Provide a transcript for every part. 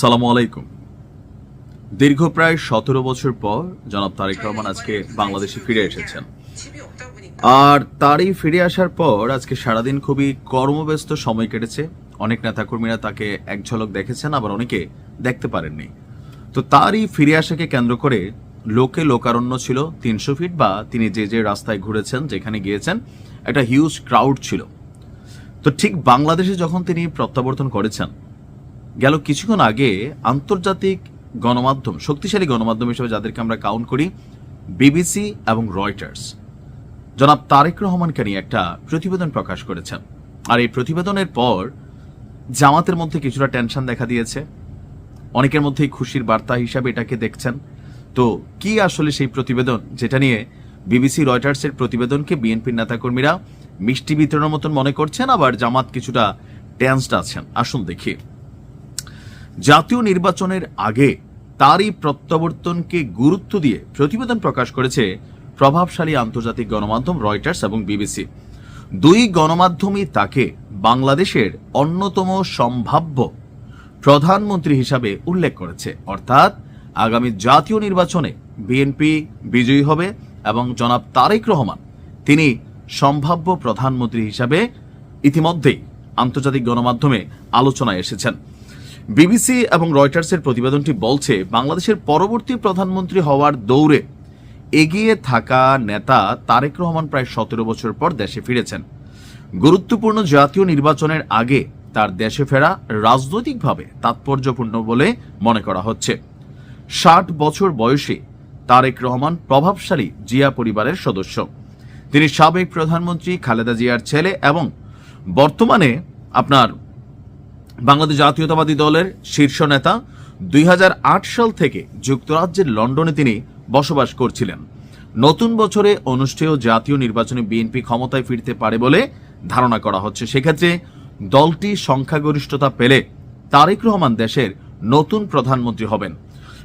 সালামু আলাইকুম। দীর্ঘ প্রায় সতেরো বছর পর জনাব তারেক রহমান আজকে বাংলাদেশে ফিরে এসেছেন। আর তারই ফিরে আসার পর আজকে সারাদিন খুবই কর্মব্যস্ত সময় কেটেছে। অনেক নেতাকর্মীরা তাকে এক ঝলক দেখেছেন, আবার অনেকে দেখতে পারেননি। তো তারই ফিরে আসাকে কেন্দ্র করে লোকে লোকারণ্য ছিল তিনশো ফিট বা তিনি যে যে রাস্তায় ঘুরেছেন, যেখানে গিয়েছেন, একটা হিউজ ক্রাউড ছিল। তো ঠিক বাংলাদেশে যখন তিনি প্রত্যাবর্তন করেছেন গেল কিছুক্ষণ আগে আন্তর্জাতিক গণমাধ্যম, শক্তিশালী গণমাধ্যম হিসেবে যাদেরকে আমরা কাউন্ট করি বিবিসি এবং রয়টার্স জনাব তারেক রহমানকে নিয়ে একটা প্রতিবেদন প্রকাশ করেছেন। আর এই প্রতিবেদনের পর জামাতের মধ্যে কিছুটা টেনশন দেখা দিয়েছে। অনেকের মধ্যেই খুশির বার্তা হিসাবে এটাকে দেখছেন। তো কি আসলে সেই প্রতিবেদন? যেটা নিয়ে বিবিসি রয়টার্সের প্রতিবেদনকে বিএনপির নেতাকর্মীরা মিষ্টি বিতরণের মতন মনে করছেন, আবার জামাত কিছুটা টেন্সড আছেন। আসুন দেখি। জাতীয় নির্বাচনের আগে তারই প্রত্যাবর্তনকে গুরুত্ব দিয়ে প্রতিবেদন প্রকাশ করেছে প্রভাবশালী আন্তর্জাতিক গণমাধ্যম রয়টার্স এবং বিবিসি। দুই গণমাধ্যমই তাকে বাংলাদেশের অন্যতম সম্ভাব্য প্রধানমন্ত্রী হিসাবে উল্লেখ করেছে। অর্থাৎ আগামী জাতীয় নির্বাচনে বিএনপি বিজয়ী হবে এবং জনাব তারেক রহমান তিনি সম্ভাব্য প্রধানমন্ত্রী হিসাবে ইতিমধ্যেই আন্তর্জাতিক গণমাধ্যমে আলোচনায় এসেছেন। বিবিসি এবং রয়টার্সের প্রতিবেদনটি বলছে, বাংলাদেশের পরবর্তী প্রধানমন্ত্রী হওয়ার দৌড়ে এগিয়ে থাকা নেতা তারেক রহমান প্রায় সতেরো বছর পর দেশে ফিরেছেন। গুরুত্বপূর্ণ জাতীয় নির্বাচনের আগে তার দেশে ফেরা রাজনৈতিকভাবে তাৎপর্যপূর্ণ বলে মনে করা হচ্ছে। ষাট বছর বয়সে তারেক রহমান প্রভাবশালী জিয়া পরিবারের সদস্য। তিনি সাবেক প্রধানমন্ত্রী খালেদা জিয়ার ছেলে এবং বর্তমানে আপনার বাংলাদেশ জাতীয়তাবাদী দলের শীর্ষ নেতা দুই হাজার আট সাল থেকে যুক্তরাজ্যের লন্ডনে তিনি বসবাস করছিলেন। নতুন বছরে অনুষ্ঠেয় জাতীয় নির্বাচনে বিএনপি ক্ষমতায় ফিরতে পারে বলে ধারণা করা হচ্ছে। সেক্ষেত্রে দলটি সংখ্যাগরিষ্ঠতা পেলে তারেক রহমান দেশের নতুন প্রধানমন্ত্রী হবেন।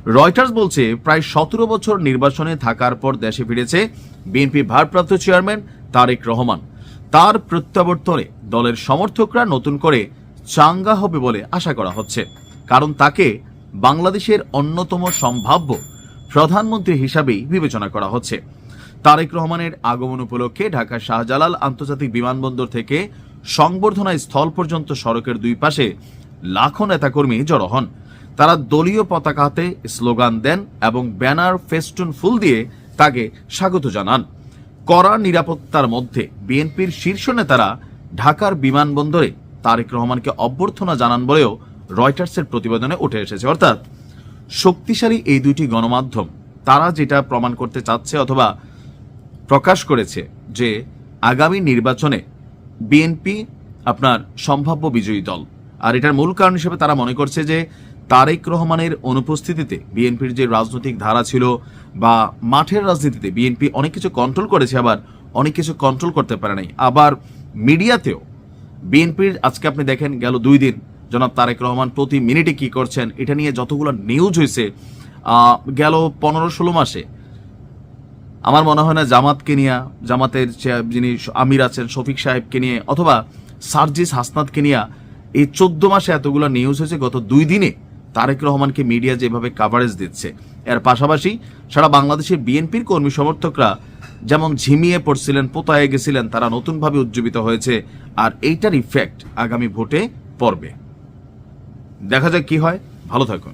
রয়টার্স বলছে, প্রায় সতেরো বছর নির্বাচনে থাকার পর দেশে ফিরেছে বিএনপি ভারপ্রাপ্ত চেয়ারম্যান তারেক রহমান। তার প্রত্যাবর্তনে দলের সমর্থকরা নতুন করে চাঙ্গা হবে বলে আশা করা হচ্ছে। কারণ তাকে বাংলাদেশের অন্যতম সম্ভাব্য প্রধানমন্ত্রী হিসাবেই বিবেচনা করা হচ্ছে। তারেক রহমানের আগমন উপলক্ষে ঢাকা শাহজালাল আন্তর্জাতিক বিমানবন্দর থেকে সংবর্ধনা স্থল পর্যন্ত সড়কের দুই পাশে লাখো নেতাকর্মী জড়ো হন। তারা দলীয় পতাকা হাতে স্লোগান দেন এবং ব্যানার, ফেস্টুন, ফুল দিয়ে তাকে স্বাগত জানান। কড়া নিরাপত্তার মধ্যে বিএনপির শীর্ষ নেতারা ঢাকার বিমানবন্দরে তারেক রহমানকে অভ্যর্থনা জানান বলেও রয়টার্সের প্রতিবেদনে উঠে এসেছে। অর্থাৎ শক্তিশালী এই দুইটি গণমাধ্যম, তারা যেটা প্রমাণ করতে চাচ্ছে অথবা প্রকাশ করেছে যে আগামী নির্বাচনে বিএনপি আপনার সম্ভাব্য বিজয়ী দল। আর এটার মূল কারণ হিসেবে তারা মনে করছে যে তারেক রহমানের অনুপস্থিতিতে বিএনপির যে রাজনৈতিক ধারা ছিল বা মাঠের রাজনীতিতে বিএনপি অনেক কিছু কন্ট্রোল করেছে, আবার অনেক কিছু কন্ট্রোল করতে পারে নাই। আবার মিডিয়াতেও বিএনপির, আজকে আপনি দেখেন গেল দুই দিন, জনাব তারেক রহমান প্রতি মিনিটে কি করছেন, এটা নিয়ে যতগুলো নিউজ হয়েছে গেল পনেরো ষোলো মাসে। আমার মনে হয় না জামাতকে নিয়ে, জামাতের যিনি আমির আছেন, শফিক সাহেবকে নিয়ে, অথবা সার্জিস হাসনাতকে নিয়ে এই চোদ্দ মাসে এতগুলো নিউজ হয়েছে, গত দুই দিনে তারেক রহমানকে মিডিয়া যেভাবে কাভারেজ দিচ্ছে। এর পাশাপাশি সারা বাংলাদেশের বিএনপির কর্মী সমর্থকরা যেমন ঝিমিয়ে পড়ছিলেন, পোতায়ে গেছিলেন, তারা নতুনভাবে উজ্জীবিত হয়েছে, আর এইটার ইফেক্ট আগামী ভোটে পড়বে। দেখা যাক কি হয়। ভালো থাকুন।